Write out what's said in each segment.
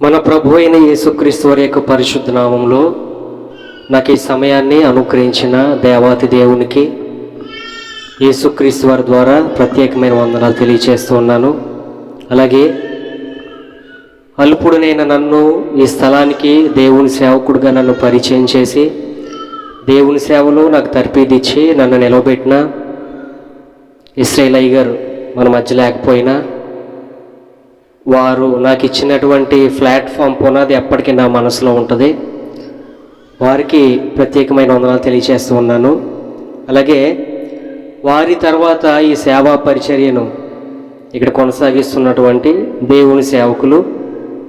మన ప్రభు అయిన యేసుక్రీస్తు వారి యొక్క పరిశుద్ధ నామంలో నాకు ఈ సమయాన్ని అనుగ్రహించిన దేవాతి దేవునికి యేసుక్రీస్తు వారి ద్వారా ప్రత్యేకమైన వందనాలు తెలియచేస్తూ ఉన్నాను. అలాగే అల్పుడునైన నన్ను ఈ స్థలానికి దేవుని సేవకుడిగా నన్ను పరిచయం చేసి దేవుని సేవలో నాకు తర్పీదిచ్చి నన్ను నిలవబెట్టిన ఇస్రాయేల్ అయ్య గారు మన మధ్య లేకపోయినా వారు నాకు ఇచ్చినటువంటి ప్లాట్ఫామ్ పునాది ఎప్పటికీ నా మనసులో ఉంటుంది. వారికి ప్రత్యేకమైన వందనాలు తెలియజేస్తూ ఉన్నాను. అలాగే వారి తర్వాత ఈ సేవా పరిచర్యను ఇక్కడ కొనసాగిస్తున్నటువంటి దేవుని సేవకులు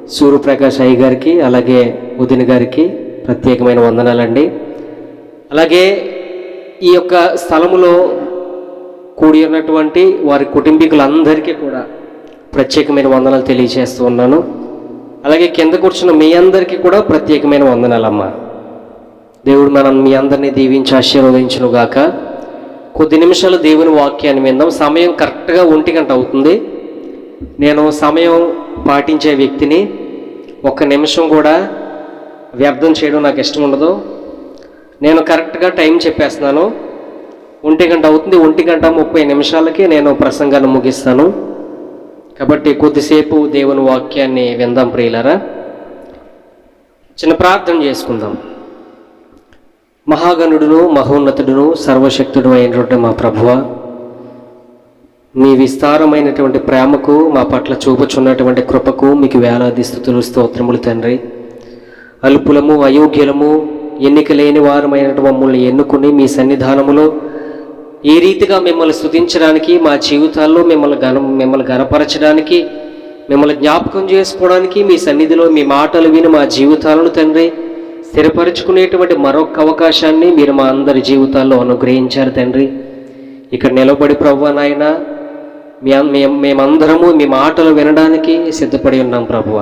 సూర్యప్రకాష్ అయ్య గారికి అలాగే ఉదిన్ గారికి ప్రత్యేకమైన వందనాలండి. అలాగే ఈ యొక్క స్థలములో కూడి ఉన్నటువంటి వారి కుటుంబీకులందరికీ కూడా ప్రత్యేకమైన వందనాలు తెలియజేస్తూ ఉన్నాను. అలాగే కింద కూర్చున్న మీ అందరికీ కూడా ప్రత్యేకమైన వందనాలమ్మా. దేవుడు మనం మీ అందరినీ దీవించి ఆశీర్వదించును గాక. కొద్ది నిమిషాలు దేవుని వాక్యాన్ని విందాం. సమయం కరెక్ట్గా ఒంటి గంట అవుతుంది. నేను సమయం పాటించే వ్యక్తిని ఒక్క నిమిషం కూడా వ్యర్థం చేయడం నాకు ఇష్టం ఉండదు. నేను కరెక్ట్గా టైం చెప్పేస్తున్నాను. ఒంటి గంట అవుతుంది. ఒంటి గంట ముప్పై నిమిషాలకి నేను ప్రసంగాన్ని ముగిస్తాను. కాబట్టి కొద్దిసేపు దేవుని వాక్యాన్ని విందాం ప్రియులరా. చిన్న ప్రార్థన చేసుకుందాం. మహాగణుడును మహోన్నతుడును సర్వశక్తుడు అయినటువంటి మా ప్రభువ మీ విస్తారమైనటువంటి ప్రేమకు మా పట్ల చూపుచున్నటువంటి కృపకు మీకు వేలాది స్థుతులు స్తోత్రములు తండ్రి. అల్పులము అయోగ్యులము ఎన్నిక లేని వారమైనటువంటి మమ్మల్ని ఎన్నుకుని మీ సన్నిధానములో ఈ రీతిగా మిమ్మల్ని స్థుతించడానికి మా జీవితాల్లో మిమ్మల్ని గన మిమ్మల్ని గనపరచడానికి మిమ్మల్ని జ్ఞాపకం చేసుకోవడానికి మీ సన్నిధిలో మీ మాటలు విని మా జీవితాలను తండ్రి స్థిరపరచుకునేటువంటి మరొక అవకాశాన్ని మీరు మా అందరి జీవితాల్లో అనుగ్రహించారు తండ్రి. ఇక్కడ నిలబడి ప్రభు నాయన మీ మేమందరము మీ మాటలు వినడానికి సిద్ధపడి ఉన్నాం ప్రభువ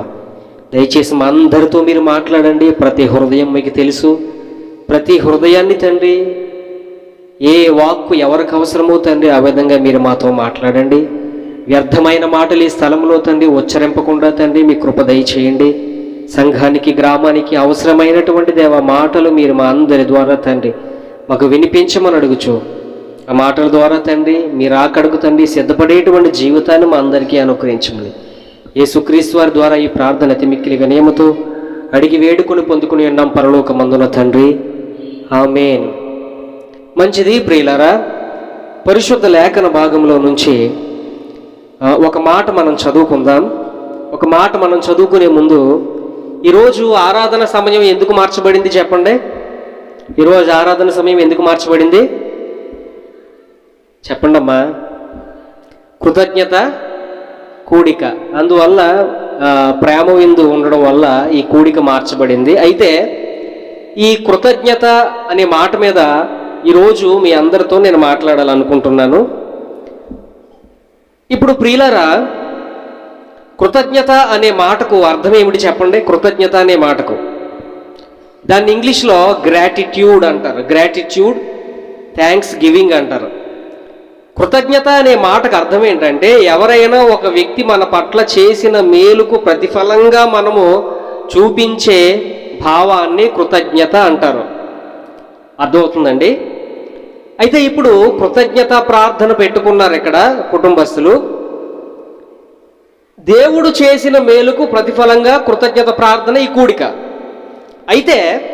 దయచేసి మా అందరితో మీరు మాట్లాడండి. ప్రతి హృదయం మీకు తెలుసు. ప్రతి హృదయాన్ని తండ్రి ఏ వాక్కు ఎవరికి అవసరమో తండ్రి ఆ విధంగా మీరు మాతో మాట్లాడండి. వ్యర్థమైన మాటలు ఈ స్థలంలో తండ్రి ఉచ్చరింపకుండా తండ్రి మీ కృప చేయండి సంఘానికి గ్రామానికి అవసరమైనటువంటి దేవ మాటలు మీరు మా అందరి ద్వారా తండ్రి మాకు వినిపించమని అడుగుచు. ఆ మాటల ద్వారా తండ్రి మీరు ఆకడుగు తండ్రి సిద్ధపడేటువంటి జీవితాన్ని మా అందరికీ అనుగ్రహించండి యేసుక్రీస్తు వారి ద్వారా ఈ ప్రార్థన అతి మిక్కిలి వినయముతో అడిగి వేడుకొని పొందుకుని ఉన్నాం పరలోక మందున తండ్రి. ఆమెన్. మంచిది ప్రియులరా. పరిశుద్ధ లేఖన భాగంలో నుంచి ఒక మాట మనం చదువుకుందాం. ఒక మాట మనం చదువుకునే ముందు ఈరోజు ఆరాధన సమయం ఎందుకు మార్చబడింది చెప్పండి? ఈరోజు ఆరాధన సమయం ఎందుకు మార్చబడింది? చెప్పండి అమ్మా కృతజ్ఞత కూడిక. అందువల్ల ప్రేమ విందు ఉండడం వల్ల ఈ కూడిక మార్చబడింది. అయితే ఈ కృతజ్ఞత అనే మాట మీద ఈరోజు మీ అందరితో నేను మాట్లాడాలనుకుంటున్నాను. ఇప్పుడు ప్రియులరా కృతజ్ఞత అనే మాటకు అర్థం ఏమిటి చెప్పండి? కృతజ్ఞత అనే మాటకు. దాన్ని ఇంగ్లీష్లో గ్రాటిట్యూడ్ అంటారు. గ్రాటిట్యూడ్ థ్యాంక్స్ గివింగ్ అంటారు. కృతజ్ఞత అనే మాటకు అర్థం ఏంటంటే ఎవరైనా ఒక వ్యక్తి మన పట్ల చేసిన మేలుకు ప్రతిఫలంగా మనము చూపించే భావాన్ని కృతజ్ఞత అంటారు. అర్థమవుతుందండి? అయితే ఇప్పుడు కృతజ్ఞత ప్రార్థన పెట్టుకున్నారు ఇక్కడ కుటుంబస్తులు. దేవుడు చేసిన మేలుకు ప్రతిఫలంగా కృతజ్ఞత ప్రార్థన ఈ కూడిక. అయితే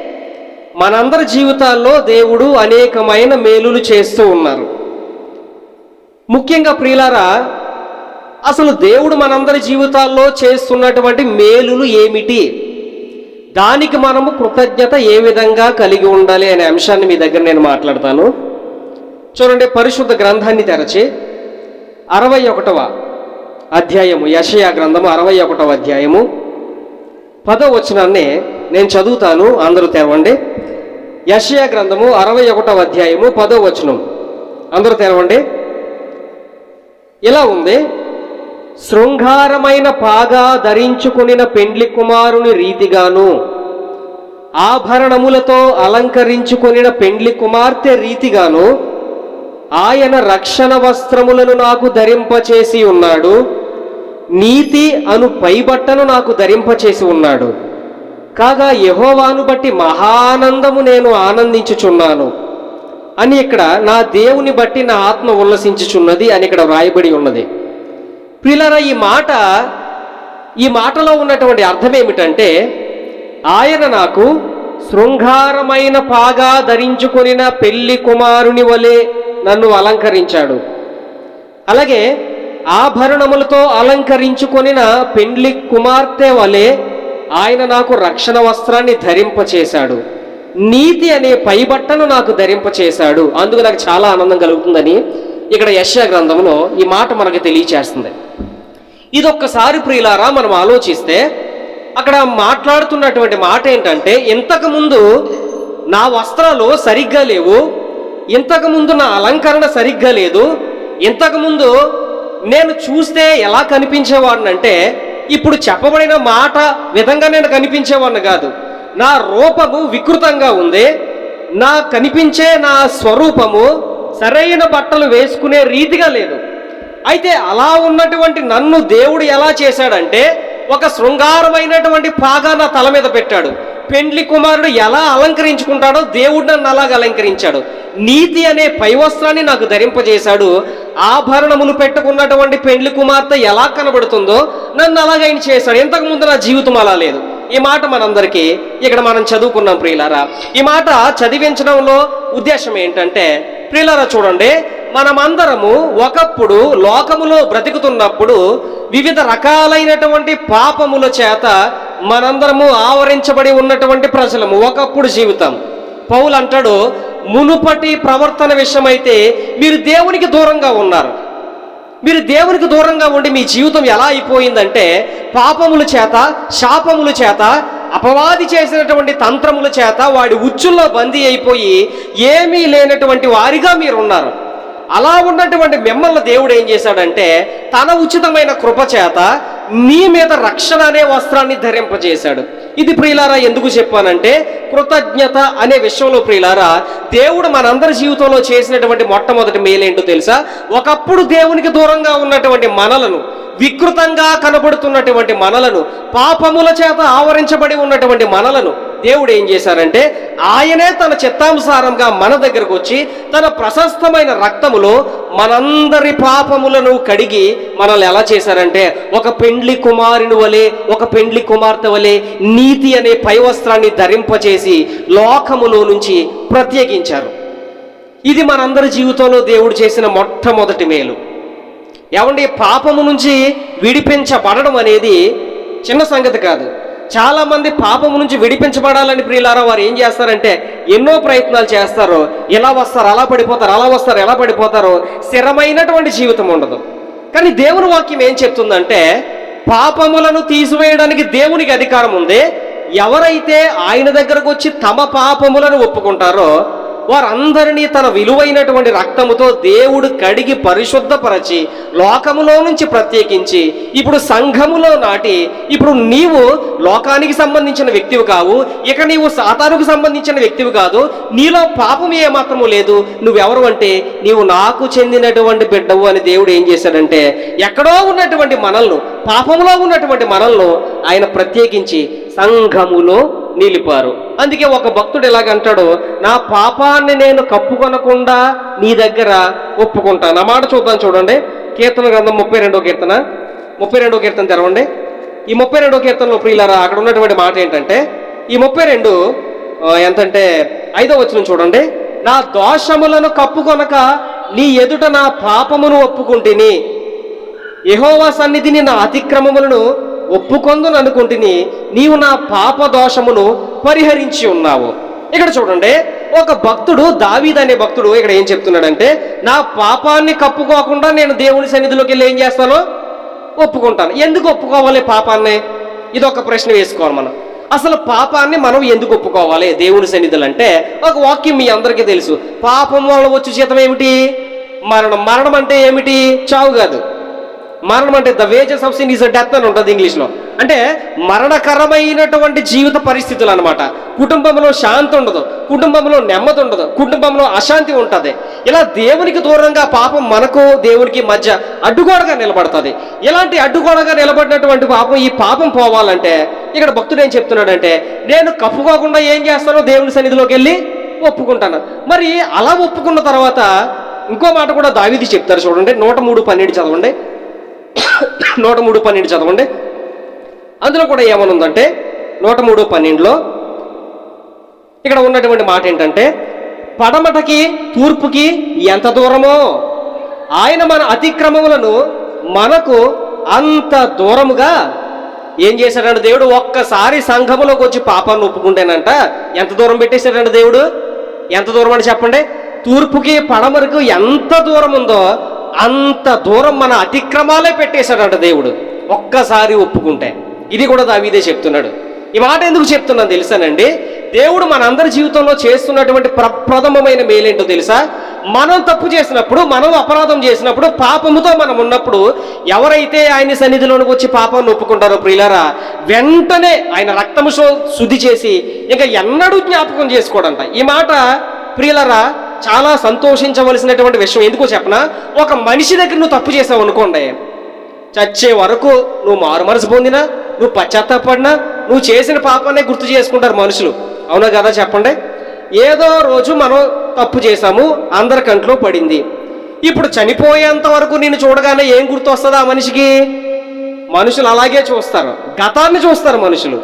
మనందరి జీవితాల్లో దేవుడు అనేకమైన మేలులు చేస్తూ ఉన్నారు. ముఖ్యంగా ప్రియులారా అసలు దేవుడు మనందరి జీవితాల్లో చేస్తున్నటువంటి మేలులు ఏమిటి? దానికి మనము కృతజ్ఞత ఏ విధంగా కలిగి ఉండాలి అనే అంశాన్ని మీ దగ్గర నేను మాట్లాడతాను. చూడండి పరిశుద్ధ గ్రంథాన్ని తెరచి అరవై ఒకటవ అధ్యాయము యషయా గ్రంథము అరవై ఒకటవ అధ్యాయము. పదో వచనాన్ని నేను చదువుతాను అందరూ తెరవండి. యషయా గ్రంథము అరవై ఒకటవ అధ్యాయము పదో వచనం. అందరూ తెరవండి. ఇలా ఉంది. శృంగారమైన పాగా ధరించుకునిన పెండ్లి కుమారుని రీతిగాను ఆభరణములతో అలంకరించుకొనిన పెండ్లి కుమార్తె రీతిగాను ఆయన రక్షణ వస్త్రములను నాకు ధరింపచేసి ఉన్నాడు. నీతి అను పైబట్టను నాకు ధరింపచేసి ఉన్నాడు. కాగా యహోవాను బట్టి మహానందము నేను ఆనందించుచున్నాను. అని ఇక్కడ నా దేవుని బట్టి నా ఆత్మ ఉల్లసించుచున్నది అని ఇక్కడ వ్రాయబడి ఉన్నది. పిల్లర ఈ మాట ఈ మాటలో ఉన్నటువంటి అర్థం ఏమిటంటే ఆయన నాకు శృంగారమైన పాగా ధరించుకొనిన పెళ్ళి కుమారుని వలె నన్ను అలంకరించాడు. అలాగే ఆభరణములతో అలంకరించుకొనిన పెండ్లి కుమార్తె వలె ఆయన నాకు రక్షణ వస్త్రాన్ని ధరింపచేశాడు. నీతి అనే పైబట్టను నాకు ధరింపచేశాడు. అందుకు నాకు చాలా ఆనందం కలుగుతుందని ఇక్కడ యశ్యా గ్రంథంలో ఈ మాట మనకు తెలియచేస్తుంది. ఇదొక్కసారి ప్రియులారా మనం ఆలోచిస్తే అక్కడ మాట్లాడుతున్నటువంటి మాట ఏంటంటే ఇంతకుముందు నా వస్త్రాలు సరిగ్గా లేవు ఇంతకుముందు నా అలంకరణ సరిగ్గా లేదు. ఇంతకుముందు నేను చూస్తే ఎలా కనిపించేవాడినంటే ఇప్పుడు చెప్పబడిన మాట విధంగా నేను కనిపించేవాడిని కాదు. నా రూపము వికృతంగా ఉంది. నా కనిపించే నా స్వరూపము సరైన బట్టలు వేసుకునే రీతిగా లేదు. అయితే అలా ఉన్నటువంటి నన్ను దేవుడు ఎలా చేశాడంటే ఒక శృంగారమైనటువంటి పాగా నా తల మీద పెట్టాడు. పెండ్లి కుమారుడు ఎలా అలంకరించుకుంటాడో దేవుడు నన్ను అలాగ అలంకరించాడు. నీతి అనే పైవస్త్రాన్ని నాకు ధరింపజేశాడు. ఆభరణములు పెట్టుకున్నటువంటి పెండ్లి కుమార్తె ఎలా కనబడుతుందో నన్ను అలాగ ఆయన చేశాడు. ఇంతకు ముందు నా జీవితం అలా లేదు. ఈ మాట మనందరికీ ఇక్కడ మనం చదువుకున్నాం ప్రియులారా. ఈ మాట చదివించడంలో ఉద్దేశం ఏంటంటే ప్రియులారా చూడండి మనమందరము ఒకప్పుడు లోకములో బ్రతుకుతున్నప్పుడు వివిధ రకాలైనటువంటి పాపముల చేత మనందరము ఆవరించబడి ఉన్నటువంటి ప్రజలము. ఒకప్పుడు జీవితం. పౌలు అంటాడు మునుపటి ప్రవర్తన విషయమైతే మీరు దేవునికి దూరంగా ఉన్నారు. మీరు దేవునికి దూరంగా ఉండి మీ జీవితం ఎలా అయిపోయిందంటే పాపముల చేత శాపముల చేత అపవాది చేసినటువంటి తంత్రముల చేత వాడి ఉచ్చుల్లో బందీ అయిపోయి ఏమీ లేనటువంటి వారిగా మీరు ఉన్నారు అలా ఉన్నటువంటి మిమ్మల్ని దేవుడు ఏం చేశాడంటే తన ఉచితమైన కృప చేత నీ మీద రక్షణ అనే వస్త్రాన్ని ధరింపజేశాడు. ఇది ప్రియులారా ఎందుకు చెప్పానంటే కృతజ్ఞత అనే విషయంలో ప్రియులారా దేవుడు మనందరి జీవితంలో చేసినటువంటి మొట్టమొదటి మేలేంటో తెలుసా? ఒకప్పుడు దేవునికి దూరంగా ఉన్నటువంటి మనలను వికృతంగా కనబడుతున్నటువంటి మనలను పాపముల చేత ఆవరించబడి ఉన్నటువంటి మనలను దేవుడు ఏం చేశారంటే ఆయనే తన చిత్తానుసారంగా మన దగ్గరకు వచ్చి తన ప్రశస్తమైన రక్తములో మనందరి పాపములను కడిగి మనల్ని ఎలా చేశారంటే ఒక పెండ్లి కుమారుని వలె ఒక పెండ్లి కుమార్తె వలె నీతి అనే పైవస్త్రాన్ని ధరింపచేసి లోకములో నుంచి ప్రత్యేకించారు. ఇది మనందరి జీవితంలో దేవుడు చేసిన మొట్టమొదటి మేలు. ఏమండి పాపము నుంచి విడిపించబడడం అనేది చిన్న సంగతి కాదు. చాలామంది పాపము నుంచి విడిపించబడాలని ప్రియులారా వారు ఏం చేస్తారంటే ఎన్నో ప్రయత్నాలు చేస్తారు. ఎలా వస్తారు అలా పడిపోతారు అలా వస్తారు ఎలా పడిపోతారో స్థిరమైనటువంటి జీవితం ఉండదు. కానీ దేవుని వాక్యం ఏం చెప్తుందంటే పాపములను తీసివేయడానికి దేవునికి అధికారం ఉంది. ఎవరైతే ఆయన దగ్గరకు వచ్చి తమ పాపములను ఒప్పుకుంటారో వారందరినీ తన విలువైనటువంటి రక్తముతో దేవుడు కడిగి పరిశుద్ధపరచి లోకములో నుంచి ప్రత్యేకించి ఇప్పుడు సంఘములో నాటి ఇప్పుడు నీవు లోకానికి సంబంధించిన వ్యక్తివి కావు ఇక నీవు సాతానుకు సంబంధించిన వ్యక్తివి కాదు నీలో పాపం ఏమాత్రము లేదు. నువ్వెవరు అంటే నీవు నాకు చెందినటువంటి బిడ్డవు అని దేవుడు ఏం చేశాడంటే ఎక్కడో ఉన్నటువంటి మనల్ని పాపములో ఉన్నటువంటి మనల్ని ఆయన ప్రత్యేకించి సంఘములో నిలిపారు. అందుకే ఒక భక్తుడు ఎలాగంటాడు నా పాపాన్ని నేను కప్పుకొనకుండా నీ దగ్గర ఒప్పుకుంటాను. ఆ మాట చూద్దాం చూడండి. కీర్తన గ్రంథం ముప్పై రెండో కీర్తన. ముప్పై రెండో కీర్తన తెరవండి. ఈ ముప్పై రెండో కీర్తనలో ప్రియులారా అక్కడ ఉన్నటువంటి మాట ఏంటంటే ఈ ముప్పై రెండు ఎంతంటే ఐదో వచ్చిన చూడండి. నా దోషములను కప్పుకొనక నీ ఎదుట నా పాపమును ఒప్పుకుంటేని. యహోవా సన్నిధిని నా అతిక్రమములను ఒప్పుకొందును అనుకుంటుని నీవు నా పాప దోషమును పరిహరించి ఉన్నావు. ఇక్కడ చూడండి ఒక భక్తుడు దావీద్ అనే భక్తుడు ఇక్కడ ఏం చెప్తున్నాడంటే నా పాపాన్ని కప్పుకోకుండా నేను దేవుని సన్నిధిలోకి వెళ్ళి ఏం చేస్తాను? ఒప్పుకుంటాను. ఎందుకు ఒప్పుకోవాలి పాపాన్ని? ఇది ఒక ప్రశ్న వేసుకోవాలి మనం. అసలు పాపాన్ని మనం ఎందుకు ఒప్పుకోవాలి దేవుని సన్నిధులు అంటే ఒక వాక్యం మీ అందరికీ తెలుసు. పాపం వల్ల వచ్చే జీతం ఏమిటి? మరణం. మరణం అంటే ఏమిటి? చావు కాదు. మరణం అంటే the wages of sin is death అని ఉంటుంది ఇంగ్లీష్లో. అంటే మరణకరమైనటువంటి జీవిత పరిస్థితులు అనమాట కుటుంబంలో శాంతి ఉండదు కుటుంబంలో నెమ్మది ఉండదు కుటుంబంలో అశాంతి ఉంటుంది. ఇలా దేవునికి దూరంగా పాపం మనకు దేవునికి మధ్య అడ్డుగోడగా నిలబడుతుంది. ఇలాంటి అడ్డుగోడగా నిలబడినటువంటి పాపం ఈ పాపం పోవాలంటే ఇక్కడ భక్తుడు ఏం చెప్తున్నాడంటే నేను కప్పుకోకుండా ఏం చేస్తానో దేవుని సన్నిధిలోకి వెళ్ళి ఒప్పుకుంటాను. మరి అలా ఒప్పుకున్న తర్వాత ఇంకో మాట కూడా దావిది చెప్తారు చూడండి నూట మూడు పన్నెండు చదవండి. నూట మూడు పన్నెండు చదవండి. అందులో కూడా ఏమనుందంటే నూట మూడు పన్నెండులో ఇక్కడ ఉన్నటువంటి మాట ఏంటంటే పడమటకి తూర్పుకి ఎంత దూరమో ఆయన మన అతిక్రమములను మనకు అంత దూరముగా ఏం చేశాడంటే దేవుడు ఒక్కసారి సంఘములోకి వచ్చి పాపాన్ని ఒప్పుకుంటేనంట ఎంత దూరం పెట్టేశాడంటే దేవుడు? ఎంత దూరం అని చెప్పండి? తూర్పుకి పడమరకు ఎంత దూరం ఉందో అంత దూరం మన అతిక్రమాలే పెట్టేశాడంట దేవుడు. ఒక్కసారి ఒప్పుకుంటే. ఇది కూడా దావీదే చెప్తున్నాడు. ఈ మాట ఎందుకు చెప్తున్నాను తెలుసానండి? దేవుడు మనందరి జీవితంలో చేస్తున్నటువంటి ప్రప్రథమమైన మేలేంటో తెలుసా? మనం తప్పు చేసినప్పుడు మనం అపరాధం చేసినప్పుడు పాపముతో మనం ఉన్నప్పుడు ఎవరైతే ఆయన సన్నిధిలోనికి వచ్చి పాపాన్ని ఒప్పుకుంటారో ప్రియులారా వెంటనే ఆయన రక్తము శుద్ధి చేసి ఇంకా ఎన్నడూ జ్ఞాపకం చేసుకోడంట. ఈ మాట ప్రియులరా చాలా సంతోషించవలసినటువంటి విషయం ఎందుకో చెప్పనా? ఒక మనిషి దగ్గర నువ్వు తప్పు చేసావు అనుకోండి చచ్చే వరకు నువ్వు మారు మనసు పొందినా నువ్వు పశ్చాత్తాపడినా నువ్వు చేసిన పాపాన్ని గుర్తు చేసుకుంటారు మనుషులు. అవునా కదా చెప్పండి? ఏదో రోజు మనం తప్పు చేశాము అందరి కంట్లో పడింది. ఇప్పుడు చనిపోయేంత వరకు నేను చూడగానే ఏం గుర్తు వస్తుంది ఆ మనిషికి? మనుషులు అలాగే చూస్తారు. గతాన్ని చూస్తారు మనుషులు.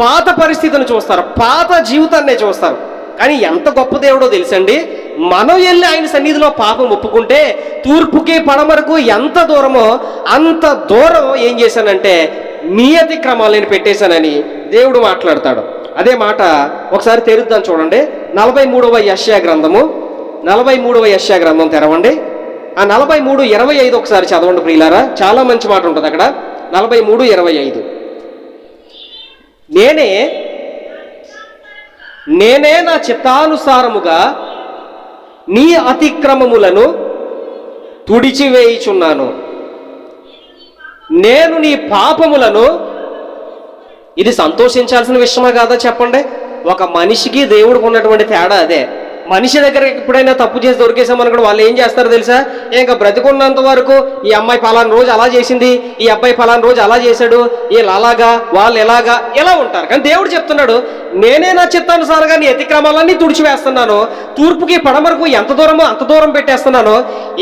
పాత పరిస్థితిని చూస్తారు. పాత జీవితాన్నే చూస్తారు. కానీ ఎంత గొప్ప దేవుడో తెలుసండి? మనం వెళ్ళి ఆయన సన్నిధిలో పాపం ఒప్పుకుంటే తూర్పుకి పడమరకు ఎంత దూరమో అంత దూరం ఏం చేశానంటే మీ నేను పెట్టేశానని దేవుడు మాట్లాడతాడు. అదే మాట ఒకసారి తెరుద్దాం చూడండి. నలభై మూడవ యశ్యా గ్రంథము. నలభై మూడవ యశ్యా గ్రంథం తెరవండి. ఆ నలభై మూడు ఇరవై ఐదు ఒకసారి చదవండి ప్రియులారా. చాలా మంచి మాట ఉంటుంది అక్కడ. నలభై మూడు ఇరవై ఐదు. నేనే నేనే నా చిత్తానుసారముగా నీ అతిక్రమములను తుడిచివేయుచున్నాను. నేను నీ పాపములను ఇది సంతోషించాల్సిన విషయమా కాదా చెప్పండి? ఒక మనిషికి దేవుడికి ఉన్నటువంటి తేడా అదే. మనిషి దగ్గర ఎప్పుడైనా తప్పు చేసి దొరికేసామనుకోండి వాళ్ళు ఏం చేస్తారో తెలుసా? ఇంకా బ్రతికున్నంత వరకు ఈ అమ్మాయి ఫలానా రోజు అలా చేసింది ఈ అబ్బాయి ఫలానా రోజు అలా చేశాడు వీళ్ళు అలాగా వాళ్ళు ఎలాగా ఎలా ఉంటారు? కానీ దేవుడు చెప్తున్నాడు నేనే నా చిత్తానుసారంగా నీ అతిక్రమాలన్నీ తుడిచివేస్తున్నాను తూర్పుకి పడమరకు ఎంత దూరమో అంత దూరం పెట్టేస్తున్నాను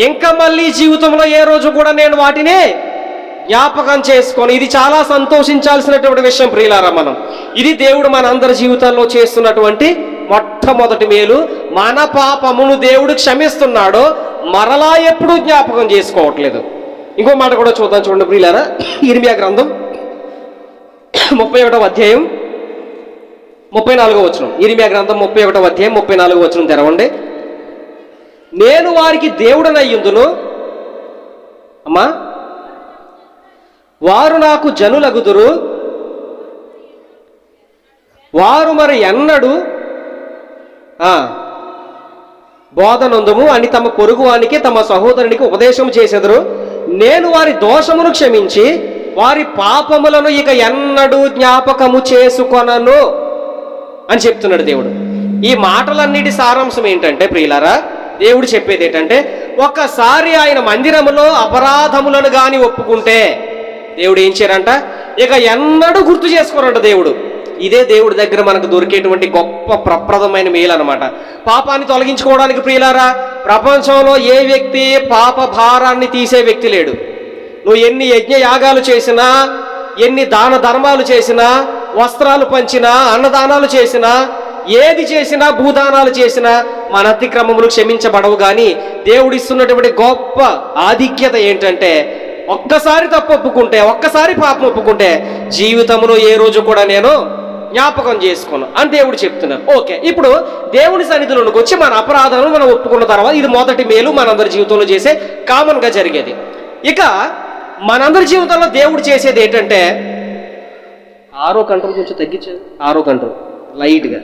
ఇంకా మళ్ళీ జీవితంలో ఏ రోజు కూడా నేను వాటిని జ్ఞాపకం చేసుకొని. ఇది చాలా సంతోషించాల్సినటువంటి విషయం ప్రియులారా మనం. ఇది దేవుడు మన అందరి జీవితాల్లో చేస్తున్నటువంటి మొట్టమొదటి మేలు మన పాపమును దేవుడు క్షమిస్తున్నాడు మరలా ఎప్పుడూ జ్ఞాపకం చేసుకోవట్లేదు. ఇంకో మాట కూడా చూద్దాం చూడండి ప్రియులారా. ఇరిమియా గ్రంథం ముప్పై ఒకటవ అధ్యాయం ముప్పై నాలుగో వచనం. ఇరిమియా గ్రంథం ముప్పై ఒకటవ అధ్యాయం ముప్పై నాలుగో వచనం తెరవండి. నేను వారికి దేవుడనయ్యుందును అమ్మా వారు నాకు జనులగుదురు. వారు మరి ఎన్నడు బోధనందుము అని తమ పొరుగువానికి తమ సహోదరునికి ఉపదేశం చేసెదరు. నేను వారి దోషమును క్షమించి వారి పాపములను ఇక ఎన్నడూ జ్ఞాపకము చేసుకొనను అని చెప్తున్నాడు దేవుడు. ఈ మాటలన్నిటి సారాంశం ఏంటంటే ప్రియులారా దేవుడు చెప్పేది ఏంటంటే ఒక్కసారి ఆయన మందిరములో అపరాధములను గాని ఒప్పుకుంటే దేవుడు ఏం చేయరంట? ఇక ఎన్నడూ గుర్తు చేసుకోరంట దేవుడు. ఇదే దేవుడి దగ్గర మనకు దొరికేటువంటి గొప్ప ప్రప్రదమైన మేలు అనమాట పాపాన్ని తొలగించుకోవడానికి ప్రియులారా ప్రపంచంలో ఏ వ్యక్తి పాప భారాన్ని తీసే వ్యక్తి లేడు. నువ్వు ఎన్ని యజ్ఞ యాగాలు చేసినా ఎన్ని దాన ధర్మాలు చేసినా వస్త్రాలు పంచినా అన్నదానాలు చేసినా ఏది చేసినా భూదానాలు చేసినా మన అతిక్రమములు క్షమించబడవు కానీ దేవుడిస్తున్నటువంటి గొప్ప ఆధిక్యత ఏంటంటే ఒక్కసారి తప్పు ఒప్పుకుంటే ఒక్కసారి పాపం ఒప్పుకుంటే జీవితంలో ఏ రోజు కూడా నేను జ్ఞాపకం చేసుకున్నాం అని దేవుడు చెప్తున్నాను ఓకే ఇప్పుడు దేవుని సన్నిధిలోనికి వచ్చి మన అపరాధాలను మనం ఒప్పుకున్న తర్వాత ఇది మొదటి మేలు మనందరి జీవితంలో చేసే కామన్గా జరిగేది. ఇక మనందరి జీవితంలో దేవుడు చేసేది ఏంటంటే ఆరో కంట్రోల్ కొంచెం తగ్గించారు ఆరో కంట్రోల్ లైట్గా.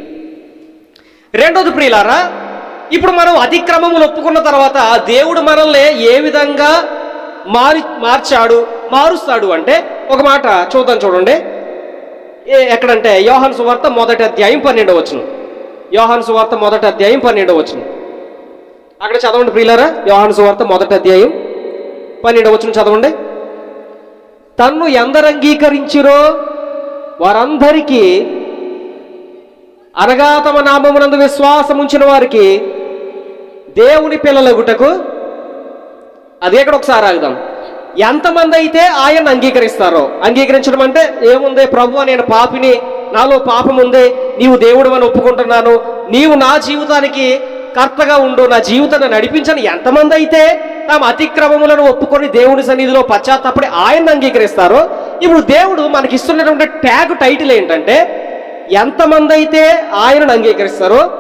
రెండోది ప్రియులారా ఇప్పుడు మనం అతిక్రమములు ఒప్పుకున్న తర్వాత దేవుడు మనల్ని ఏ విధంగా మారి మార్చాడు మారుస్తాడు అంటే ఒక మాట చూద్దాం చూడండి. ఎక్కడంటే యోహన్ సువార్త మొదటి అధ్యాయం పన్నెండవ వచనం. యోహన్ సువార్త మొదటి అధ్యాయం పన్నెండవ వచ్చిన అక్కడ చదవండి ప్రియులారా యోహన్ సువార్త మొదటి అధ్యాయం పన్నెండవ వచ్చిన చదవండి. తన్ను ఎందరు అంగీకరించిరో వారందరికీ అనగా తమ నామమునందు విశ్వాసం ఉంచిన వారికి దేవుని పిల్లలగుటకు అది ఎక్కడ ఒకసారి ఆగుదాం. ఎంతమంది అయితే ఆయన అంగీకరిస్తారో? అంగీకరించడం అంటే ఏముంది? ప్రభు నేను పాపిని నాలో పాపం ఉంది నీవు దేవుడు అని ఒప్పుకుంటున్నాను. నీవు నా జీవితానికి కర్తగా ఉండు నా జీవితాన్ని నడిపించని ఎంతమంది అయితే తమ అతిక్రమములను ఒప్పుకొని దేవుని సన్నిధిలో పశ్చాత్తాపడి ఆయన అంగీకరిస్తారో ఇప్పుడు దేవుడు మనకి ఇస్తున్నటువంటి ట్యాగ్ టైటిల్ ఏంటంటే ఎంతమంది అయితే ఆయనను అంగీకరిస్తారో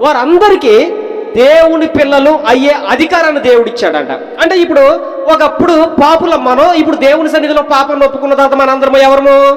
వారందరికీ దేవుని పిల్లలు అయ్యే అధికారాన్ని దేవుడు ఇచ్చాడంట అంటే ఇప్పుడు ఒకప్పుడు పాపులం మనం ఇప్పుడు దేవుని సన్నిధిలో పాపం ఒప్పుకున్న తర్వాత మనందరము ఎవరము?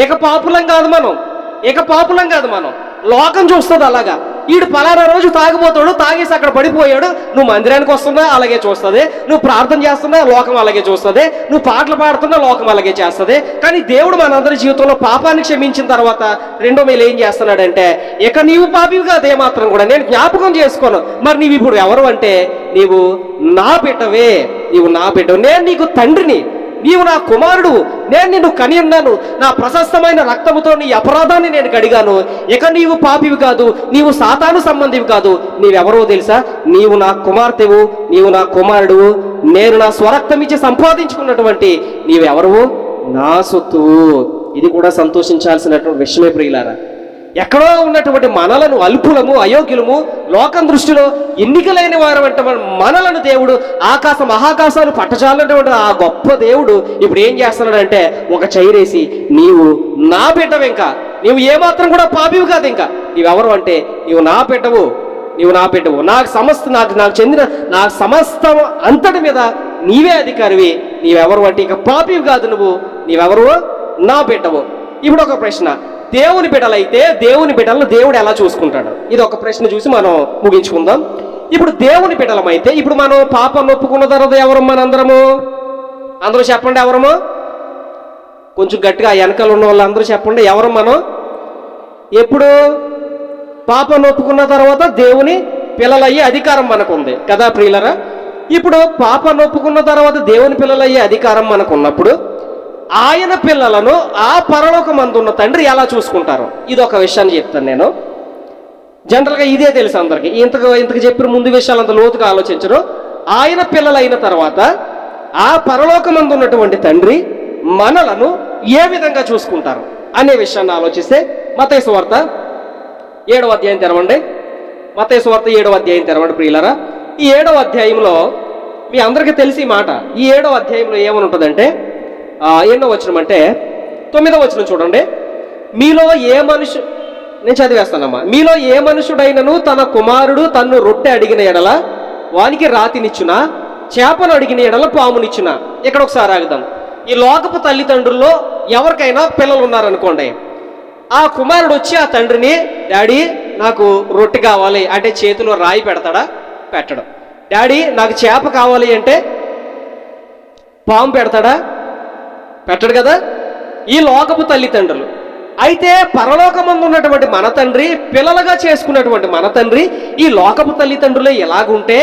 ఇక పాపులం కాదు మనం. ఇక పాపులం కాదు మనం. లోకం చూస్తుంది అలాగా. ఈడు పలానా రోజు తాగిపోతాడు తాగేసి అక్కడ పడిపోయాడు. నువ్వు మందిరానికి వస్తున్నా అలాగే చూస్తుంది. నువ్వు ప్రార్థన చేస్తున్నా లోకం అలాగే చూస్తుంది. నువ్వు పాటలు పాడుతున్నా లోకం అలాగే చేస్తుంది. కానీ దేవుడు మనందరి జీవితంలో పాపాన్ని క్షమించిన తర్వాత రెండో మేలు ఏం చేస్తున్నాడంటే ఇక నీవు పాపివి కాదు ఏమాత్రం కూడా. నేను జ్ఞాపకం చేసుకోను. మరి నీవు ఇప్పుడు ఎవరు అంటే నీవు నా బిడ్డవే. నీవు నా బిడ్డవు. నేను నీకు తండ్రిని. నీవు నా కుమారుడు నేను నిన్ను కని ఉన్నాను. నా ప్రశస్తమైన రక్తముతో నీ అపరాధాన్ని నేను కడిగాను. ఇక నీవు పాపివి కాదు నీవు సాతాను సంబంధివి కాదు. నీవెవరో తెలుసా? నీవు నా కుమార్తెవు నీవు నా కుమారుడు నేను నా స్వరక్తం ఇచ్చి సంపాదించుకున్నటువంటి నీవెవరవు? నా సొత్తు ఇది కూడా సంతోషించాల్సినటువంటి విషయమే ప్రియులారా. ఎక్కడో ఉన్నటువంటి మనలను అల్పులము అయోగ్యులము లోకం దృష్టిలో ఎన్నికలైన వారు అంటే మనలను దేవుడు ఆకాశ మహాకాశాలు పట్టచాలన్నటువంటి ఆ గొప్ప దేవుడు ఇప్పుడు ఏం చేస్తున్నాడంటే ఒక చైరేసి నీవు నా బిడ్డవు ఇంకా. నీవు ఏమాత్రం కూడా పాపివి కాదు ఇంకా. నీవెవరు అంటే నీవు నా బిడ్డవు. నీవు నా బిడ్డవు. నాకు సమస్త నాకు నాకు చెందిన నా సమస్తం అంతటి మీద నీవే అధికారివి. నీవెవరు అంటే ఇక పాపివి కాదు నువ్వు. నీవెవరు? నా బిడ్డవు. ఇప్పుడు ఒక ప్రశ్న. దేవుని బిడ్డలైతే దేవుని బిడ్డలను దేవుడు ఎలా చూసుకుంటాడు? ఇది ఒక ప్రశ్న చూసి మనం ముగించుకుందాం. ఇప్పుడు దేవుని బిడ్డలమైతే ఇప్పుడు మనం పాపం ఒప్పుకున్న తర్వాత ఎవరు మనందరము? అందరూ చెప్పండి ఎవరము కొంచెం గట్టిగా ఆ వెనకాల ఉన్న వాళ్ళందరూ చెప్పండి ఎవరు మనం? ఎప్పుడు? పాపం ఒప్పుకున్న తర్వాత దేవుని పిల్లలయ్యే అధికారం మనకుంది. కదా ప్రియులరా? ఇప్పుడు పాపం ఒప్పుకున్న తర్వాత దేవుని పిల్లలయ్యే అధికారం మనకున్నప్పుడు ఆయన పిల్లలను ఆ పరలోకమందు ఉన్న తండ్రి ఎలా చూసుకుంటారు? ఇది ఒక విషయాన్ని చెప్తాను నేను. జనరల్గా ఇదే తెలుసు అందరికి. ఇంతకు ఇంతకు చెప్పిన ముందు విషయాలు అంత లోతుగా ఆలోచించరు. ఆయన పిల్లలైన తర్వాత ఆ పరలోకమందు ఉన్నటువంటి తండ్రి మనలను ఏ విధంగా చూసుకుంటారు అనే విషయాన్ని ఆలోచిస్తే మతేసు వార్త ఏడవ అధ్యాయం తెరవండి. మతేసు వార్త ఏడవ అధ్యాయం తెరవండి ప్రియులరా. ఈ ఏడవ అధ్యాయంలో మీ అందరికీ తెలిసి మాట ఈ ఏడవ అధ్యాయంలో ఏమని ఉంటుందంటే ఎన్నో వచనం అంటే తొమ్మిదో వచనం చూడండి. మీలో ఏ మనుషు నేను చదివేస్తానమ్మా. మీలో ఏ మనుషుడైనను తన కుమారుడు తన్ను రొట్టె అడిగిన ఎడల వానికి రాతినిచ్చునా? చేపను అడిగిన ఎడల పామునిచ్చునా? ఇక్కడ ఒకసారి ఆగుదాం. ఈ లోకపు తల్లిదండ్రుల్లో ఎవరికైనా పిల్లలు ఉన్నారనుకోండి ఆ కుమారుడు వచ్చి ఆ తండ్రిని డాడీ నాకు రొట్టె కావాలి. అంటే చేతిలో రాయి పెడతాడా? పెట్టడం. డాడీ నాకు చేప కావాలి అంటే పాము పెడతాడా? పెట్టడు కదా? ఈ లోకపు తల్లిదండ్రులు. అయితే పరలోకమందు ఉన్నటువంటి మన తండ్రి పిల్లలుగా చేసుకున్నటువంటి మన తండ్రి ఈ లోకపు తల్లిదండ్రులే ఎలాగుంటే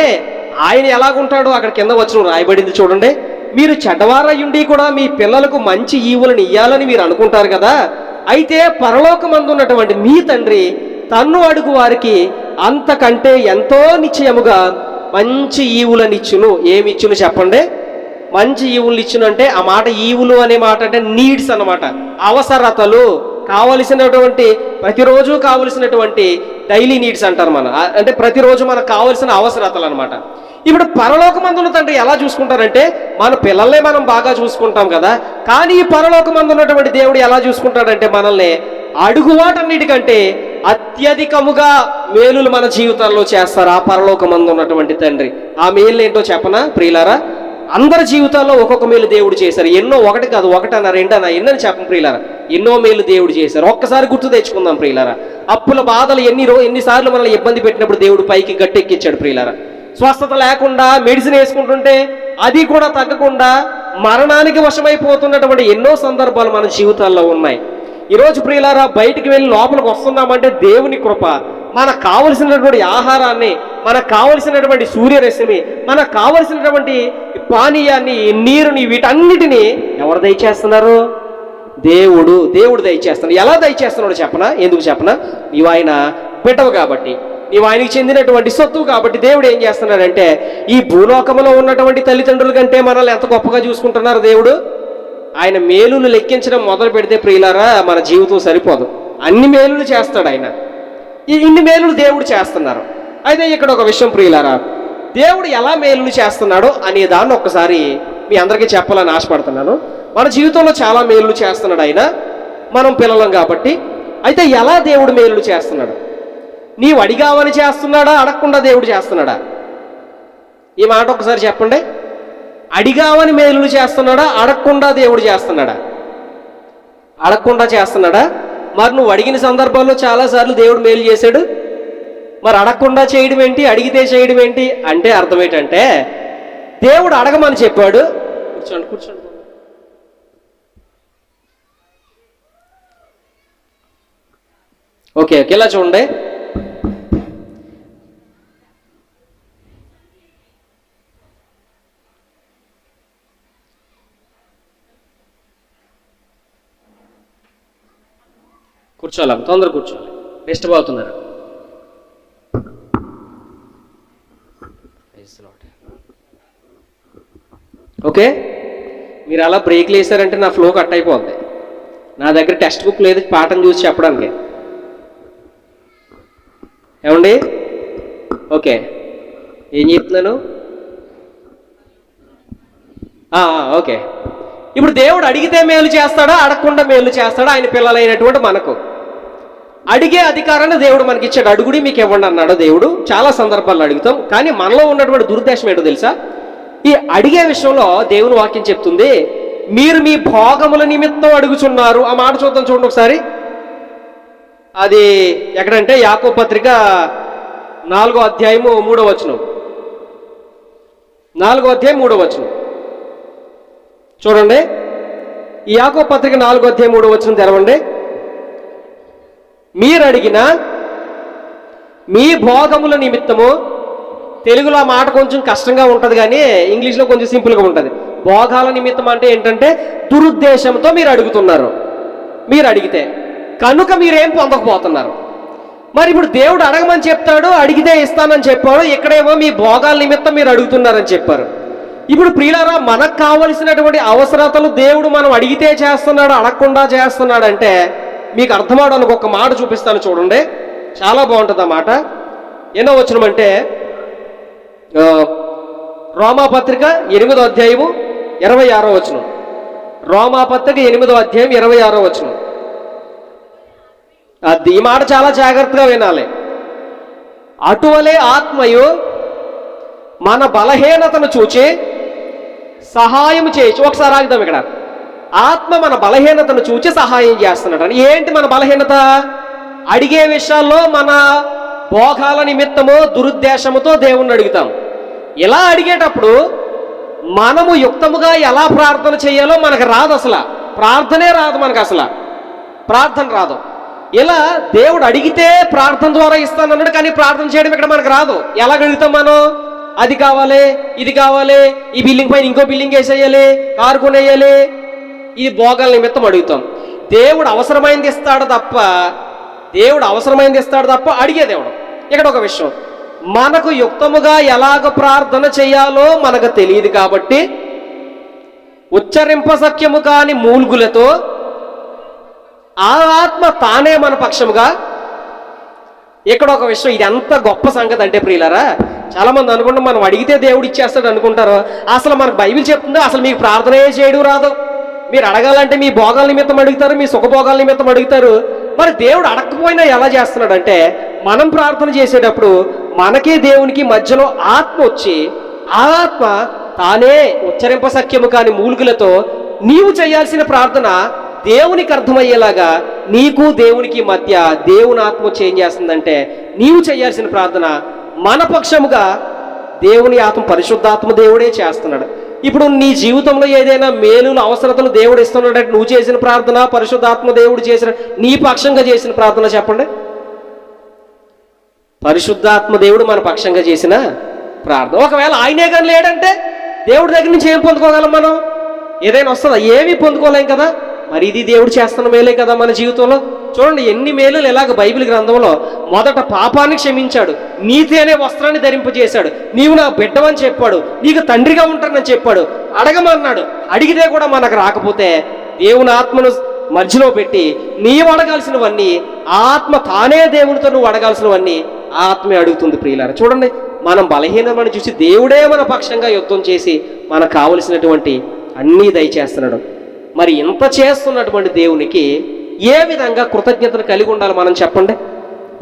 ఆయన ఎలాగుంటాడో అక్కడ కింద వచ్చిన రాయబడింది చూడండి. మీరు చెడ్డవారయ్యుండి కూడా మీ పిల్లలకు మంచి ఈవులను ఇయ్యాలని మీరు అనుకుంటారు కదా? అయితే పరలోకమందు ఉన్నటువంటి మీ తండ్రి తన్ను అడుగు వారికి అంతకంటే ఎంతో నిశ్చయముగా మంచి ఈవులనిచ్చును. ఏమిచ్చును చెప్పండి? మంచి ఈవులు ఇచ్చును అంటే ఆ మాట ఈవులు అనే మాట అంటే నీడ్స్ అన్నమాట. అవసరతలు కావలసినటువంటి ప్రతిరోజు కావలసినటువంటి డైలీ నీడ్స్ అంటారు మన అంటే ప్రతిరోజు మనకు కావలసిన అవసరతలు అనమాట ఇప్పుడు పరలోకమందున్న తండ్రి ఎలా చూసుకుంటారంటే మన పిల్లల్నే మనం బాగా చూసుకుంటాం కదా కానీ ఈ పరలోకమందు ఉన్నటువంటి దేవుడు ఎలా చూసుకుంటాడంటే మనల్ని అడుగువాటన్నిటికంటే అత్యధికముగా మేలులు మన జీవితాల్లో చేస్తారు ఆ పరలోకమందు ఉన్నటువంటి తండ్రి. ఆ మేలు ఏంటో చెప్పనా ప్రియులారా? అందరి జీవితాల్లో ఒక్కొక్క మేలు దేవుడు చేశారు. ఎన్నో ఒకటి కాదు ఒకటన్నా రెండన్నా ఎన్నని చెప్పం ప్రియులారా? ఎన్నో మేలు దేవుడు చేశారు. ఒక్కసారి గుర్తు తెచ్చుకుందాం ప్రియులారా. అప్పుల బాధలు ఎన్ని రో ఎన్నిసార్లు మనల్ని ఇబ్బంది పెట్టినప్పుడు దేవుడు పైకి గట్టెక్కించాడు ప్రియులారా. స్వస్థత లేకుండా మెడిసిన్ వేసుకుంటుంటే అది కూడా తగ్గకుండా మరణానికి వశమైపోతున్నటువంటి ఎన్నో సందర్భాలు మన జీవితాల్లో ఉన్నాయి. ఈరోజు ప్రియులారా బయటికి వెళ్ళి లోపలికి వస్తున్నామంటే దేవుని కృప మనకు కావలసినటువంటి ఆహారాన్ని మనకు కావలసినటువంటి సూర్యరశ్మి మనకు కావలసినటువంటి పానీయాన్ని నీరుని వీటన్నిటిని ఎవరు దయచేస్తున్నారు? దేవుడు దేవుడు దయచేస్తున్నాడు ఎలా దయచేస్తున్నాడు చెప్పనా? ఎందుకు చెప్పనా? నీవు ఆయన బిడ్డవు కాబట్టి నీవు ఆయనకి చెందినటువంటి సొత్తు కాబట్టి దేవుడు ఏం చేస్తున్నాడంటే ఈ భూలోకంలో ఉన్నటువంటి తల్లిదండ్రుల కంటే మనల్ని ఎంత గొప్పగా చూసుకుంటున్నారు దేవుడు? ఆయన మేలును లెక్కించడం మొదలు పెడితే ప్రియులారా మన జీవితం సరిపోదు. అన్ని మేలులు చేస్తాడు ఆయన. ఈ ఇన్ని మేలులు దేవుడు చేస్తున్నారు. అయితే ఇక్కడ ఒక విషయం ప్రియులారా దేవుడు ఎలా మేలులు చేస్తున్నాడో అనే దాన్ని ఒక్కసారి మీ అందరికీ చెప్పాలని ఆశపడుతున్నాను. మన జీవితంలో చాలా మేలులు చేస్తున్నాడు ఆయన. మనం పిల్లలం కాబట్టి. అయితే ఎలా దేవుడు మేలులు చేస్తున్నాడు? నీవు అడిగావని చేస్తున్నాడా? అడగకుండా దేవుడు చేస్తున్నాడా? ఈ మాట ఒకసారి చెప్పండి. అడిగావని మేలులు చేస్తున్నాడా? అడగకుండా దేవుడు చేస్తున్నాడా? అడగకుండా చేస్తున్నాడా? మరి నువ్వు అడిగిన సందర్భాల్లో చాలాసార్లు దేవుడు మేలు చేశాడు. మరి అడగకుండా చేయడం ఏంటి? అడిగితే చేయడం ఏంటి? అంటే అర్థం ఏంటంటే దేవుడు అడగమని చెప్పాడు. కూర్చోండి కూర్చోండి. ఓకే ఓకే ఇలా చూడండి. కూర్చోాలి తొందర కూర్చోాలి డిస్టర్బ్ అవుతున్నారు ఓకే? మీరు అలా బ్రేక్లు వేసారంటే నా ఫ్లో కట్ అయిపోద్ది. నా దగ్గర టెక్స్ట్ బుక్ లేదు పాఠం చూసి చెప్పడానికి. ఏమండి? ఓకే. ఏం చెప్తున్నాను? ఓకే. ఇప్పుడు దేవుడు అడిగితే మేలు చేస్తాడా అడగకుండా మేలు చేస్తాడా? ఆయన పిల్లలైనటువంటి మనకు. అడిగే అధికారాన్ని దేవుడు మనకి ఇచ్చాడు అడుగుడి మీకు ఇవ్వండి అన్నాడు దేవుడు. చాలా సందర్భాల్లో అడుగుతాం. కానీ మనలో ఉన్నటువంటి దుర్దేశం ఏంటో తెలుసా? ఈ అడిగే విషయంలో దేవుని వాక్యం చెప్తుంది మీరు మీ భోగముల నిమిత్తం అడుగుచున్నారు. ఆ మాట చూద్దాం చూడండి ఒకసారి. అది ఎక్కడంటే యాకో పత్రిక నాలుగో అధ్యాయము మూడో వచనం. నాలుగో అధ్యాయం మూడో వచనం. చూడండి. ఈ యాకో పత్రిక నాలుగో అధ్యాయం మూడో వచనం తెరవండి. మీరు అడిగిన మీ భోగముల నిమిత్తము తెలుగులో ఆ మాట కొంచెం కష్టంగా ఉంటుంది కానీ ఇంగ్లీష్లో కొంచెం సింపుల్గా ఉంటుంది. భోగాల నిమిత్తం అంటే ఏంటంటే దురుద్దేశంతో మీరు అడుగుతున్నారు. మీరు అడిగితే కనుక మీరేం పొందకపోతున్నారు. మరి ఇప్పుడు దేవుడు అడగమని చెప్తాడు అడిగితే ఇస్తానని చెప్పాడు ఇక్కడేమో మీ భోగాల నిమిత్తం మీరు అడుగుతున్నారని చెప్పారు. ఇప్పుడు ప్రియులారా మనకు కావలసినటువంటి అవసరతలు దేవుడు మనం అడిగితే చేస్తున్నాడు అడగకుండా చేస్తున్నాడు అంటే మీకు అర్థమవడానికి ఒక మాట చూపిస్తాను చూడండి. చాలా బాగుంటుంది ఆ మాట. ఎన్నో వచ్చినమంటే రోమాపత్రిక ఎనిమిదో అధ్యాయము ఇరవై ఆరో వచనం. రోమాపత్రిక ఎనిమిదో అధ్యాయం ఇరవై ఆరో వచనం. అది ఈ మాట చాలా జాగ్రత్తగా వినాలి. అటువలే ఆత్మయు మన బలహీనతను చూచి సహాయం చేయొచ్చు ఒకసారి ఆగుదాం ఇక్కడ. ఆత్మ మన బలహీనతను చూచి సహాయం చేస్తున్నాడు. ఏంటి మన బలహీనత? అడిగే విషయాల్లో మన భోగాల నిమిత్తము దురుద్దేశముతో దేవుణ్ణి అడుగుతాం. ఇలా అడిగేటప్పుడు మనము యుక్తముగా ఎలా ప్రార్థన చేయాలో మనకు రాదు అసలు. ప్రార్థనే రాదు మనకు అసలు. ప్రార్థన రాదు. ఇలా దేవుడు అడిగితే ప్రార్థన ద్వారా ఇస్తానన్నాడు కానీ ప్రార్థన చేయడం ఇక్కడ మనకు రాదు. ఎలా అడుగుతాం మనం? అది కావాలి ఇది కావాలి ఈ బిల్డింగ్ పైన ఇంకో బిల్డింగ్ వేసేయాలి కారు కొనేయాలి. ఇది భోగాల నిమిత్తం అడుగుతాం. దేవుడు అవసరమైంది ఇస్తాడు తప్ప దేవుడు అవసరమైంది ఇస్తాడు తప్ప అడిగే దేవుడు. ఇక్కడ ఒక విషయం. మనకు యుక్తముగా ఎలాగ ప్రార్థన చేయాలో మనకు తెలియదు కాబట్టి ఉచ్చరింపసఖ్యము కాని మూల్గులతో ఆ ఆత్మ తానే మన పక్షముగా ఇక్కడ ఒక విషయం ఇది ఎంత గొప్ప సంగతి అంటే ప్రియులరా చాలామంది అనుకుంటాం మనం అడిగితే దేవుడు ఇచ్చేస్తాడు అనుకుంటారు. అసలు మనకు బైబిల్ చెప్తుంది? అసలు మీకు ప్రార్థనే చేయడం రాదు. మీరు అడగాలంటే మీ భోగాల నిమిత్తం అడుగుతారు మీ సుఖభోగాల నిమిత్తం అడుగుతారు. మరి దేవుడు అడగకపోయినా ఎలా చేస్తున్నాడంటే మనం ప్రార్థన చేసేటప్పుడు మనకే దేవునికి మధ్యలో ఆత్మ వచ్చి ఆ ఆత్మ తానే ఉచ్చరింప సఖ్యము కాని మూలుగులతో నీవు చేయాల్సిన ప్రార్థన దేవునికి అర్థమయ్యేలాగా నీకు దేవునికి మధ్య దేవుని ఆత్మ వచ్చి ఏం చేస్తుందంటే నీవు చేయాల్సిన ప్రార్థన మన పక్షముగా దేవుని ఆత్మ పరిశుద్ధాత్మ దేవుడే చేస్తున్నాడు. ఇప్పుడు నీ జీవితంలో ఏదైనా మేలులు అవసరతలు దేవుడు ఇస్తున్నాడంటే నువ్వు చేసిన ప్రార్థన పరిశుద్ధాత్మ దేవుడు చేసిన నీ పక్షంగా చేసిన ప్రార్థన చెప్పండి. పరిశుద్ధాత్మ దేవుడు మన పక్షంగా చేసిన ప్రార్థన. ఒకవేళ ఆయనే కానీ లేడంటే దేవుడి దగ్గర నుంచి ఏం పొందుకోగలం మనం? ఏదైనా వస్తుందా? ఏమీ పొందుకోలేం కదా? మరి ఇది దేవుడు చేస్తున్న మేలే కదా మన జీవితంలో? చూడండి ఎన్ని మేలులు ఇలాగ బైబిల్ గ్రంథంలో మొదట పాపాన్ని క్షమించాడు నీతి అనే వస్త్రాన్ని ధరింపజేశాడు నీవు నా బిడ్డవని చెప్పాడు నీకు తండ్రిగా ఉంటానని చెప్పాడు అడగమన్నాడు. అడిగితే కూడా మనకు రాకపోతే దేవుని ఆత్మను మధ్యలో పెట్టి నీవు అడగాల్సినవన్నీ ఆత్మ తానే దేవునితో నువ్వు అడగాల్సినవన్నీ ఆత్మే అడుగుతుంది ప్రియులారా. చూడండి మనం బలహీనమని చూసి దేవుడే మన పక్షంగా యుద్ధం చేసి మనకు కావలసినటువంటి అన్నీ దయచేస్తున్నాడు. మరి ఇంత చేస్తున్నటువంటి దేవునికి ఏ విధంగా కృతజ్ఞతను కలిగి ఉండాలి మనం చెప్పండి?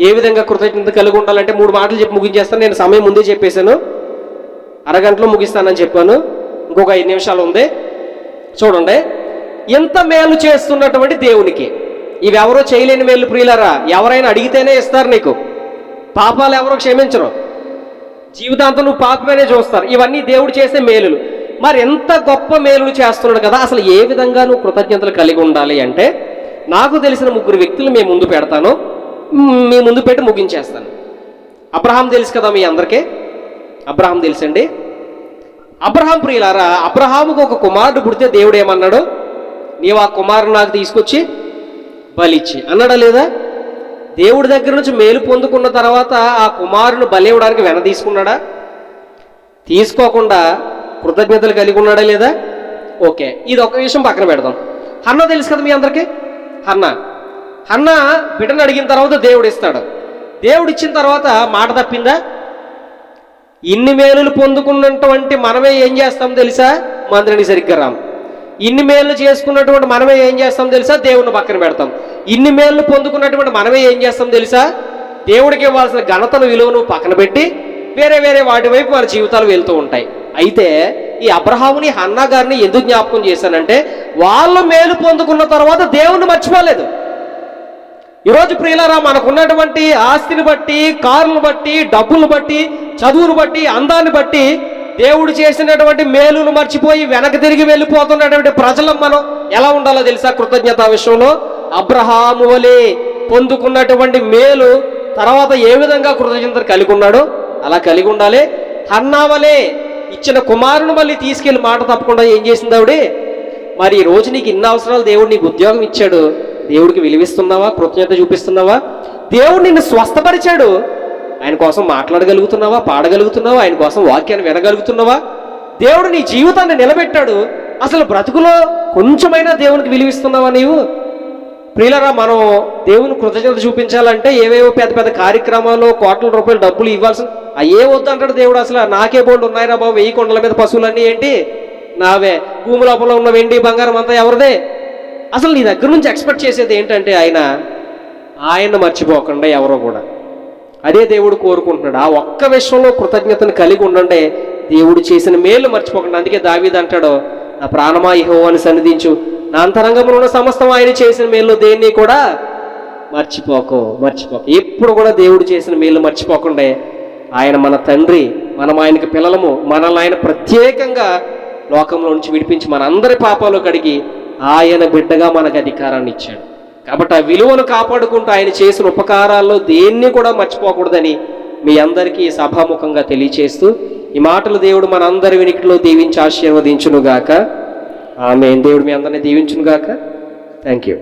ఏ విధంగా కృతజ్ఞత కలిగి ఉండాలంటే మూడు మాటలు చెప్పి ముగించేస్తాను నేను సమయం ముందే చెప్పేశాను. అరగంటలో ముగిస్తానని చెప్పాను. ఇంకొక ఐదు నిమిషాలు ఉంది. చూడండి ఎంత మేలు చేస్తున్నటువంటి దేవునికి ఇవి ఎవరో చేయలేని మేలు ప్రియులరా? ఎవరైనా అడిగితేనే ఇస్తారు నీకు. పాపాలు ఎవరో క్షమించరు. జీవితాంతం నువ్వు పాపమేనే చూస్తారు. ఇవన్నీ దేవుడు చేసే మేలులు. మరి ఎంత గొప్ప మేలులు చేస్తున్నాడు కదా అసలు ఏ విధంగా నువ్వు కృతజ్ఞతలు కలిగి ఉండాలి అంటే నాకు తెలిసిన ముగ్గురు వ్యక్తులు మీ ముందు పెడతాను మీ ముందు పెట్టి ముగించేస్తాను. అబ్రహాం తెలుసు కదా మీ అందరికీ? అబ్రహాం తెలుసండి? అబ్రహాం ప్రియులారా అబ్రహాముకు ఒక కుమారుడు పుడితే దేవుడు ఏమన్నాడు? నీవు ఆ కుమారుడు నాకు తీసుకొచ్చి బలిచ్చి అన్నాడా లేదా? దేవుడి దగ్గర నుంచి మేలు పొందుకున్న తర్వాత ఆ కుమారుని బలి ఇవ్వడానికి వెన తీసుకున్నాడా? తీసుకోకుండా కృతజ్ఞతలు కలిగి ఉన్నాడా లేదా? ఓకే ఇది ఒక విషయం పక్కన పెడదాం. హన్న తెలుసు కదా మీ అందరికీ? హన్న. హన్న బిడ్డను అడిగిన తర్వాత దేవుడు ఇస్తాడు. దేవుడు ఇచ్చిన తర్వాత మాట తప్పిందా? ఇన్ని మేలులు పొందుకున్నటువంటి మనమే ఏం చేస్తాం తెలుసా? మందిరిని సరిగ్గా రాము. ఇన్ని మేళ్ళు చేసుకున్నటువంటి మనమే ఏం చేస్తాం తెలుసా? దేవుని పక్కన పెడతాం. ఇన్ని మేళ్ళు పొందుకున్నటువంటి మనమే ఏం చేస్తాం తెలుసా? దేవుడికి ఇవ్వాల్సిన ఘనతను విలువను పక్కన పెట్టి వేరే వేరే వాటి వైపు మన జీవితాలు వెళ్తూ ఉంటాయి. అయితే ఈ అబ్రహాముని హన్నా గారిని ఎందుకు జ్ఞాపకం చేశానంటే వాళ్ళు మేలు పొందుకున్న తర్వాత దేవుణ్ణి మర్చిపోలేదు. ఈరోజు ప్రియులరా మనకున్నటువంటి ఆస్తిని బట్టి కారును బట్టి డబ్బులు బట్టి చదువును బట్టి అందాన్ని బట్టి దేవుడు చేసినటువంటి మేలును మర్చిపోయి వెనక్కి తిరిగి వెళ్ళిపోతున్నటువంటి ప్రజలం మనం ఎలా ఉండాలో తెలుసా కృతజ్ఞత విషయంలో? అబ్రహాము వలె పొందుకున్నటువంటి మేలు తర్వాత ఏ విధంగా కృతజ్ఞత కలిగి ఉన్నాడో అలా కలిగి ఉండాలి. హన్నావలే ఇచ్చిన కుమారుని మళ్ళీ తీసుకెళ్ళి మాట తప్పకుండా ఏం చేసింది ఆవిడే? మరి ఈ రోజు నీకు ఇన్ని అవసరాలు దేవుడు నీకు ఉద్యోగం ఇచ్చాడు. దేవుడికి విలువిస్తున్నావా? కృతజ్ఞత చూపిస్తున్నావా? దేవుడు నిన్ను స్వస్థపరిచాడు. ఆయన కోసం మాట్లాడగలుగుతున్నావా? పాడగలుగుతున్నావా? ఆయన కోసం వాక్యాన్ని వినగలుగుతున్నావా? దేవుడు నీ జీవితాన్ని నిలబెట్టాడు. అసలు బ్రతుకులో కొంచెమైనా దేవునికి విలువిస్తున్నావా నీవు? ప్రియులరా మనం దేవుని కృతజ్ఞత చూపించాలంటే ఏవేవో పెద్ద పెద్ద కార్యక్రమాలు కోట్ల రూపాయలు డబ్బులు ఇవ్వాల్సిన అయ్యే వద్దు అంటాడు దేవుడు. అసలు నాకే బోర్డు ఉన్నాయిరా బాబు వెయ్యి కొండల మీద పశువులన్నీ ఏంటి? నావే. భూమి లోపల ఉన్న వెండి బంగారం అంతా ఎవరిదే? అసలు నీ దగ్గర నుంచి ఎక్స్పెక్ట్ చేసేది ఏంటంటే ఆయన ఆయన మర్చిపోకుండా ఎవరో కూడా. అదే దేవుడు కోరుకుంటున్నాడు. ఆ ఒక్క విషయంలో కృతజ్ఞతను కలిగి ఉండండి. దేవుడు చేసిన మేలు మర్చిపోకుండా. అందుకే దావీద్ అంటాడు నా ప్రాణమా ఇహోవాని సన్నిధించు. నా అంతరంగంలో ఉన్న సమస్తం ఆయన చేసిన మేలు దేన్ని కూడా మర్చిపోకు మర్చిపోకు. ఎప్పుడు కూడా దేవుడు చేసిన మేలు మర్చిపోకుండా. ఆయన మన తండ్రి మనం ఆయనకి పిల్లలము మనల్ని ఆయన ప్రత్యేకంగా లోకంలో నుంచి విడిపించి మనందరి పాపాలు కడిగి ఆయన బిడ్డగా మనకు అధికారాన్ని ఇచ్చాడు. కాబట్టి ఆ విలువను కాపాడుకుంటూ ఆయన చేసిన ఉపకారాల్లో దేన్ని కూడా మర్చిపోకూడదని మీ అందరికీ సభాముఖంగా తెలియచేస్తూ ఈ మాటలు దేవుడు మనందరి వినికిలో దీవించి ఆశీర్వదించునుగాక. ఆమె దేవుడు మీ అందరిని దీవించునుగాక. Thank you